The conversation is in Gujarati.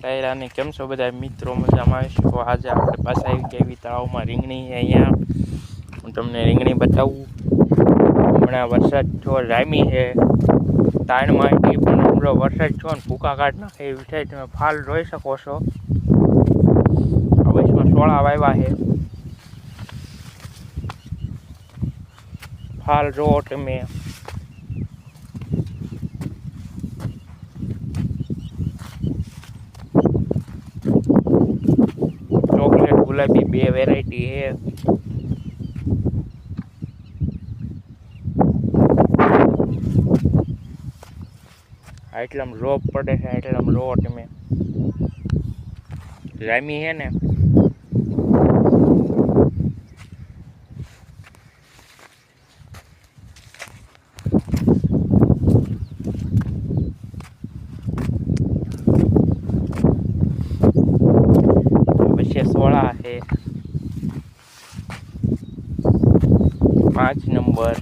ટાયરા અને કેમ છો બધા મિત્રો? મજામાં આવીશું આજે આપણે પાસે આવી કેવી તળાવમાં રીંગણી છે અહીંયા. હું તમને રીંગણી બતાવું. હમણાં વરસાદ જો રામી છે. તાણમાં માટી પણ હમણાં વરસાદ છો ને ભૂકા કાઢ નાખે એવી થાય તમે ફાલ જોઈ શકો છો. અવશ્યમાં સોળા વાવ્યા છે. ફાલ જોવો તમે. ગુલાબી બે વેરાયટી છે. આટલામ રોપ પડે છે આટલામ રોટ મેં. રામી છે ને? સોળા છે પાંચ નંબર